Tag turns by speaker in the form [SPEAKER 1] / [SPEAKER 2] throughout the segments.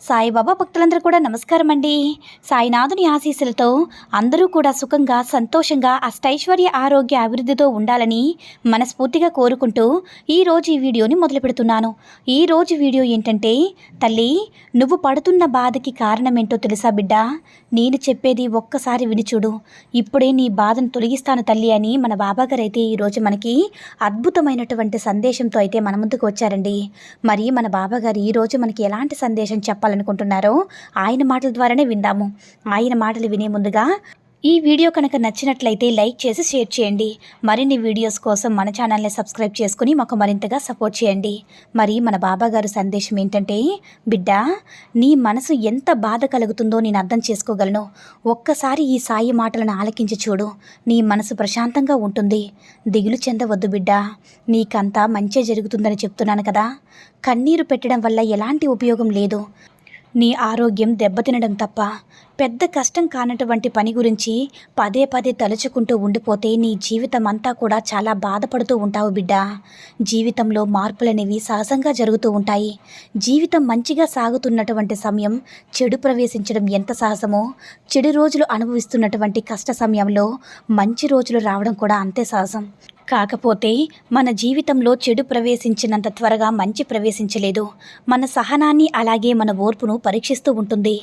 [SPEAKER 1] సాయిబాబా భక్తులందరూ కూడా నమస్కారం అండి సాయినాథుని ఆశీస్సులతో అందరూ కూడా సుఖంగా సంతోషంగా అష్టైశ్వర్య ఆరోగ్య అభివృద్ధితో ఉండాలని మనస్ఫూర్తిగా కోరుకుంటూ ఈరోజు ఈ వీడియోని మొదలు పెడుతున్నాను. ఈరోజు వీడియో ఏంటంటే తల్లి నువ్వు పడుతున్న బాధకి కారణమేంటో తెలుసా బిడ్డ? నేను చెప్పేది ఒక్కసారి వినిచుడు ఇప్పుడే నీ బాధను తొలగిస్తాను తల్లి అని మన బాబాగారు అయితే ఈరోజు మనకి అద్భుతమైనటువంటి సందేశంతో అయితే మన ముందుకు వచ్చారండి. మరి మన బాబాగారు ఈరోజు మనకి ఎలాంటి సందేశం చెప్పాలి? చెప్పాలనుకుంటున్నారో ఆయన మాటల ద్వారానే విందాము. ఆయన మాటలు వినే ముందుగా ఈ వీడియో కనుక నచ్చినట్లయితే లైక్ చేసి షేర్ చేయండి. మరిన్ని వీడియోస్ కోసం మన ఛానల్ని సబ్స్క్రైబ్ చేసుకుని మాకు మరింతగా సపోర్ట్ చేయండి. మరి మన బాబాగారు సందేశం ఏంటంటే బిడ్డ నీ మనసు ఎంత బాధ కలుగుతుందో నేను అర్థం చేసుకోగలను. ఒక్కసారి ఈ సాయి మాటలను ఆలకించి చూడు. నీ మనసు ప్రశాంతంగా ఉంటుంది. దిగులు చెందవద్దు బిడ్డ. నీకంతా మంచి జరుగుతుందని చెప్తున్నాను కదా. కన్నీరు పెట్టడం వల్ల ఎలాంటి ఉపయోగం లేదు. నీ ఆరోగ్యం దెబ్బతినడం తప్ప పెద్ద కష్టం కానటువంటి పని గురించి పదే పదే తలుచుకుంటూ ఉండిపోతే నీ జీవితం అంతా కూడా చాలా బాధపడుతూ ఉంటావు బిడ్డ. జీవితంలో మార్పులనేవి సహజంగా జరుగుతూ ఉంటాయి. జీవితం మంచిగా సాగుతున్నటువంటి సమయం చెడు ప్రవేశించడం ఎంత సహజమో చెడు రోజులు అనుభవిస్తున్నటువంటి కష్ట సమయంలో మంచి రోజులు రావడం కూడా అంతే సహజం. కాకపోతే మన జీవితంలో చెడు ప్రవేశించినంత త్వరగా మంచి ప్రవేశించలేదు. మన సహనాన్ని అలాగే మన ఓర్పును పరీక్షిస్తూ ఉంటుంది.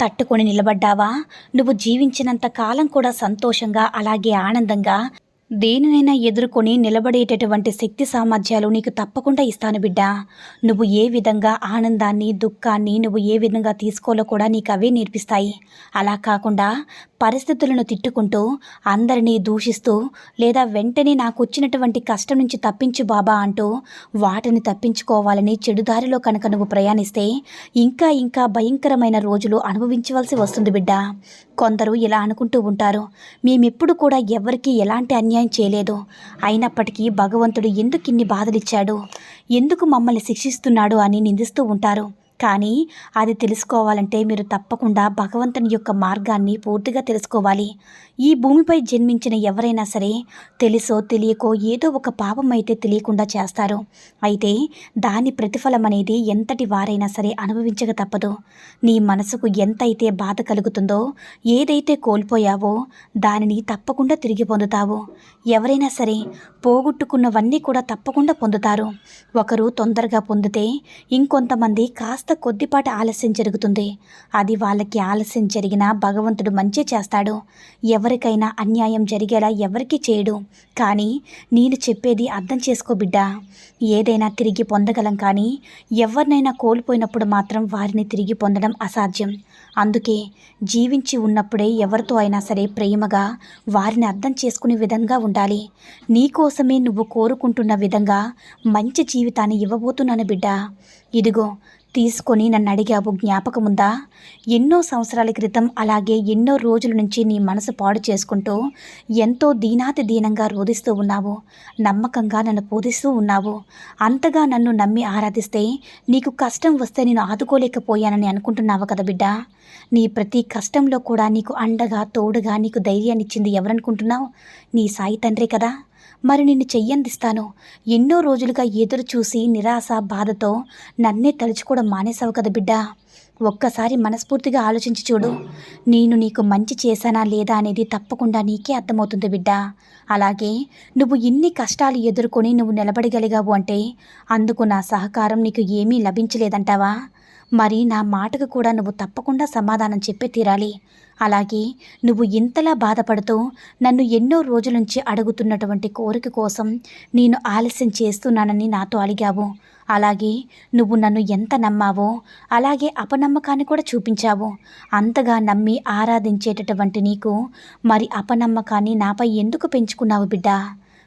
[SPEAKER 1] తట్టుకొని నిలబడ్డావా? నువ్వు జీవించినంత కాలం కూడా సంతోషంగా అలాగే ఆనందంగా దేనినైనా ఎదుర్కొని నిలబడేటటువంటి శక్తి సామర్థ్యాలు నీకు తప్పకుండా ఇస్తాను బిడ్డ. నువ్వు ఏ విధంగా ఆనందాన్ని దుఃఖాన్ని నువ్వు ఏ విధంగా తీసుకోవాలో కూడా నీకు అవే నేర్పిస్తాయి. అలా కాకుండా పరిస్థితులను తిట్టుకుంటూ అందరినీ దూషిస్తూ లేదా వెంటనే నాకు వచ్చినటువంటి కష్టం నుంచి తప్పించు బాబా అంటూ వాటిని తప్పించుకోవాలని చెడుదారిలో కనుక నువ్వు ప్రయాణిస్తే ఇంకా ఇంకా భయంకరమైన రోజులు అనుభవించవలసి వస్తుంది బిడ్డ. కొందరు ఇలా అనుకుంటూ ఉంటారు. మేమెప్పుడు కూడా ఎవరికీ ఎలాంటి అన్యాయం చేయలేదు. అయినప్పటికీ భగవంతుడు ఎందుకు ఇన్ని బాధలిచ్చాడు? ఎందుకు మమ్మల్ని శిక్షిస్తున్నాడు అని నిందిస్తూ ఉంటారు? కానీ అది తెలుసుకోవాలంటే మీరు తప్పకుండా భగవంతుని యొక్క మార్గాన్ని పూర్తిగా తెలుసుకోవాలి. ఈ భూమిపై జన్మించిన ఎవరైనా సరే తెలుసో తెలియకో ఏదో ఒక పాపం అయితే తెలియకుండా చేస్తారు. అయితే దాని ప్రతిఫలం అనేది ఎంతటి వారైనా సరే అనుభవించక తప్పదు. నీ మనసుకు ఎంతైతే బాధ కలుగుతుందో ఏదైతే కోల్పోయావో దానిని తప్పకుండా తిరిగి పొందుతావు. ఎవరైనా సరే పోగొట్టుకున్నవన్నీ కూడా తప్పకుండా పొందుతారు. ఒకరు తొందరగా పొందితే ఇంకొంతమంది కాస్త కొద్దిపాటి ఆలస్యం జరుగుతుంది. అది వాళ్ళకి ఆలస్యం జరిగినా భగవంతుడు మంచి చేస్తాడు. ఎవరికైనా అన్యాయం జరిగేలా ఎవరికి చేయడు. కానీ నేను చెప్పేది అర్థం చేసుకో బిడ్డ. ఏదైనా తిరిగి పొందగలం కానీ ఎవరినైనా కోల్పోయినప్పుడు మాత్రం వారిని తిరిగి పొందడం అసాధ్యం. అందుకే జీవించి ఉన్నప్పుడే ఎవరితో అయినా సరే ప్రేమగా వారిని అర్థం చేసుకునే విధంగా ఉండాలి. నీకోసమే నువ్వు కోరుకుంటున్న విధంగా మంచి జీవితాన్ని ఇవ్వబోతున్నాను బిడ్డ. ఇదిగో తీసుకొని నన్ను అడిగావు జ్ఞాపకముందా ఎన్నో సంవత్సరాల క్రితం అలాగే ఎన్నో రోజుల నుంచి నీ మనసు పాడు చేసుకుంటూ ఎంతో దీనాతి దీనంగా రోధిస్తూ ఉన్నావు. నమ్మకంగా నన్ను పూజిస్తూ ఉన్నావు. అంతగా నన్ను నమ్మి ఆరాధిస్తే నీకు కష్టం వస్తే నేను ఆదుకోలేకపోయానని అనుకుంటున్నావు కదా బిడ్డ? నీ ప్రతి కష్టంలో కూడా నీకు అండగా తోడుగా నీకు ధైర్యాన్ని ఇచ్చింది ఎవరనుకుంటున్నావు? నీ సాయి తండ్రి కదా? మరి నిన్ను చెయ్యందిస్తాను. ఎన్నో రోజులుగా ఎదురు చూసి నిరాశ బాధతో నన్నే తలుచుకోవడం మానేసావు కదా బిడ్డ. ఒక్కసారి మనస్ఫూర్తిగా ఆలోచించి చూడు. నేను నీకు మంచి చేశానా లేదా అనేది తప్పకుండా నీకే అర్థమవుతుంది బిడ్డ. అలాగే నువ్వు ఇన్ని కష్టాలు ఎదుర్కొని నువ్వు నిలబడగలిగావు అంటే అందుకు నా సహకారం నీకు ఏమీ లభించలేదంటావా? మరి నా మాటకు కూడా నువ్వు తప్పకుండా సమాధానం చెప్పే తీరాలి. అలాగే నువ్వు ఇంతలా బాధపడుతూ నన్ను ఎన్నో రోజుల నుంచి అడుగుతున్నటువంటి కోరిక కోసం నేను ఆలస్యం చేస్తున్నానని నాతో అడిగావు అలాగే నువ్వు నన్ను ఎంత నమ్మావో అలాగే అపనమ్మకాన్ని కూడా చూపించావు. అంతగా నమ్మి ఆరాధించేటటువంటి నీకు మరి అపనమ్మకాన్ని నాపై ఎందుకు పెంచుకున్నావు బిడ్డ?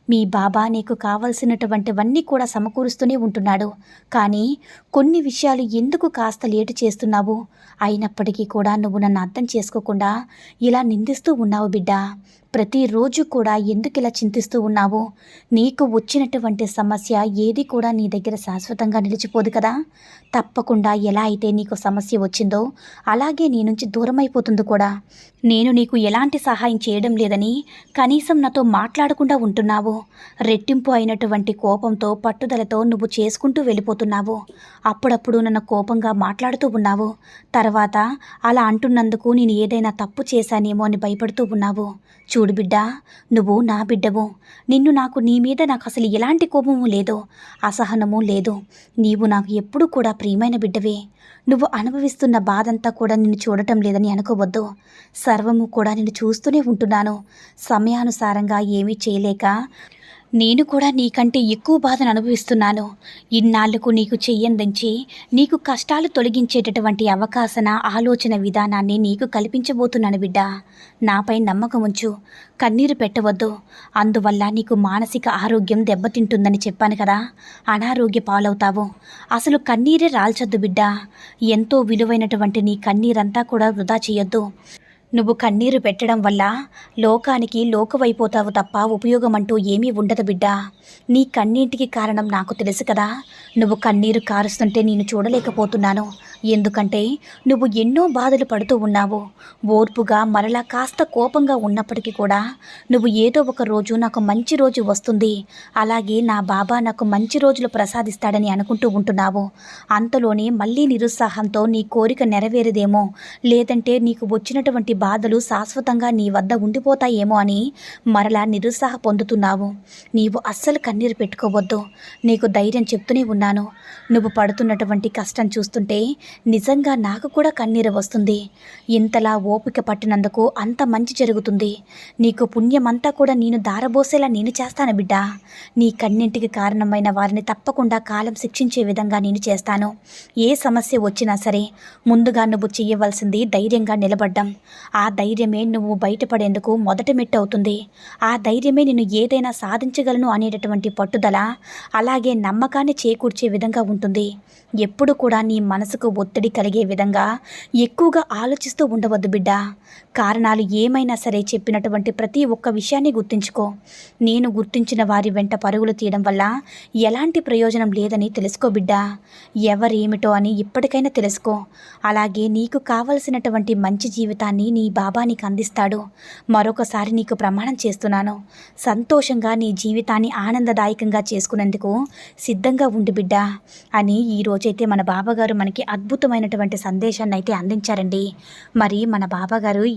[SPEAKER 1] మీ బాబా నీకు కావలసినటువంటివన్నీ కూడా సమకూరుస్తూనే ఉంటున్నాడు. కానీ కొన్ని విషయాలు ఎందుకు కాస్త లేటు చేస్తున్నావు? అయినప్పటికీ కూడా నువ్వు నన్ను అర్థం చేసుకోకుండా ఇలా నిందిస్తూ ఉన్నావు బిడ్డ. ప్రతిరోజు కూడా ఎందుకు ఇలా చింతిస్తూ ఉన్నావు? నీకు వచ్చినటువంటి సమస్య ఏది కూడా నీ దగ్గర శాశ్వతంగా నిలిచిపోదు కదా. తప్పకుండా ఎలా అయితే నీకు సమస్య వచ్చిందో అలాగే నీ నుంచి దూరం అయిపోతుంది కూడా. నేను నీకు ఎలాంటి సహాయం చేయడం లేదని కనీసం నాతో మాట్లాడకుండా ఉంటున్నావు. రెట్టింపు అయినటువంటి కోపంతో పట్టుదలతో నువ్వు చేసుకుంటూ వెళ్ళిపోతున్నావు. అప్పుడప్పుడు నన్ను కోపంగా మాట్లాడుతూ ఉన్నావు. తర్వాత అలా అంటున్నందుకు నేను ఏదైనా తప్పు చేశానేమో అని భయపడుతూ ఉన్నావు. చూడు బిడ్డా నువ్వు నా బిడ్డవు. నిన్ను నాకు నీ మీద నాకు అసలు ఎలాంటి కోపము లేదో అసహనము లేదు. నీవు నాకు ఎప్పుడూ కూడా ప్రియమైన బిడ్డవే. నువ్వు అనుభవిస్తున్న బాధంతా కూడా నిన్ను చూడటం లేదని అనుకోవద్దు. సర్వము కూడా నిన్ను చూస్తూనే ఉంటున్నాను. సమయానుసారంగా ఏమీ చేయలేక నేను కూడా నీకంటే ఎక్కువ బాధను అనుభవిస్తున్నాను. ఇన్నాళ్ళకు నీకు చెయ్యందించి నీకు కష్టాలు తొలగించేటటువంటి అవకాశన ఆలోచన విధానాన్ని నీకు కల్పించబోతున్నాను బిడ్డ. నాపై నమ్మకం ఉంచు. కన్నీరు పెట్టవద్దు. అందువల్ల నీకు మానసిక ఆరోగ్యం దెబ్బతింటుందని చెప్పాను కదా. అనారోగ్య పాలవుతావు. అసలు కన్నీరే రాల్చొద్దు బిడ్డ. ఎంతో విలువైనటువంటి నీ కన్నీరంతా కూడా వృధా చేయొద్దు. నువ్వు కన్నీరు పెట్టడం వల్ల లోకానికి లోకవైపోతావు తప్ప ఉపయోగం అంటూ ఏమీ ఉండదు బిడ్డా. నీ కన్నీటికి కారణం నాకు తెలుసు కదా. నువ్వు కన్నీరు కారుస్తుంటే నేను చూడలేకపోతున్నాను. ఎందుకంటే నువ్వు ఎన్నో బాధలు పడుతూ ఉన్నావు. ఓర్పుగా మరలా కాస్త కోపంగా ఉన్నప్పటికీ కూడా నువ్వు ఏదో ఒక రోజు నాకు మంచి రోజు వస్తుంది. అలాగే నా బాబా నాకు మంచి రోజులు ప్రసాదిస్తాడని అనుకుంటూ ఉంటున్నావు. అంతలోనే మళ్ళీ నిరుత్సాహంతో నీ కోరిక నెరవేరదేమో. లేదంటే నీకు వచ్చినటువంటి బాధలు శాశ్వతంగా నీ వద్ద ఉండిపోతాయేమో అని మరలా నిరుత్సాహ పొందుతున్నావు. నీవు అస్సలు కన్నీరు పెట్టుకోవద్దు. నీకు ధైర్యం చెప్తూనే ఉన్నాను. నువ్వు పడుతున్నటువంటి కష్టం చూస్తుంటే నిజంగా నాకు కూడా కన్నీరు వస్తుంది. ఇంతలా ఓపిక పట్టినందుకు అంత మంచి జరుగుతుంది. నీకు పుణ్యమంతా కూడా నేను దారబోసేలా నేను చేస్తాను బిడ్డ. నీ కన్నింటికి కారణమైన వారిని తప్పకుండా కాలం శిక్షించే విధంగా నేను చేస్తాను. ఏ సమస్య వచ్చినా సరే ముందుగా నువ్వు చేయవలసింది ధైర్యంగా నిలబడ్డం. ఆ ధైర్యమే నువ్వు బయటపడేందుకు మొదటి మెట్టు అవుతుంది ఆ ధైర్యమే నేను ఏదైనా సాధించగలను అనేటటువంటి పట్టుదల అలాగే నమ్మకాన్ని చేకూర్చే విధంగా ఉంటుంది. ఎప్పుడు కూడా నీ మనసుకు ఒత్తిడి కలిగే విధంగా ఎక్కువగా ఆలోచిస్తూ ఉండవద్దు బిడ్డ. కారణాలు ఏమైనా సరే చెప్పినటువంటి ప్రతి ఒక్క విషయాన్ని గుర్తుంచుకో. నేను గుర్తించిన వారి వెంట పరుగులు తీయడం వల్ల ఎలాంటి ప్రయోజనం లేదని తెలుసుకో బిడ్డా. ఎవరేమిటో అని ఇప్పటికైనా తెలుసుకో. అలాగే నీకు కావలసినటువంటి మంచి జీవితాన్ని నీ బాబా నీకు అందిస్తాడు. మరొకసారి నీకు ప్రమాణం చేస్తున్నాను. సంతోషంగా నీ జీవితాన్ని ఆనందదాయకంగా చేసుకునేందుకు సిద్ధంగా ఉండు బిడ్డా అని ఈ రోజైతే మన బాబాగారు మనకి అద్భుతమైనటువంటి సందేశాన్ని అయితే అందించారండి. మరి మన బాబాగారు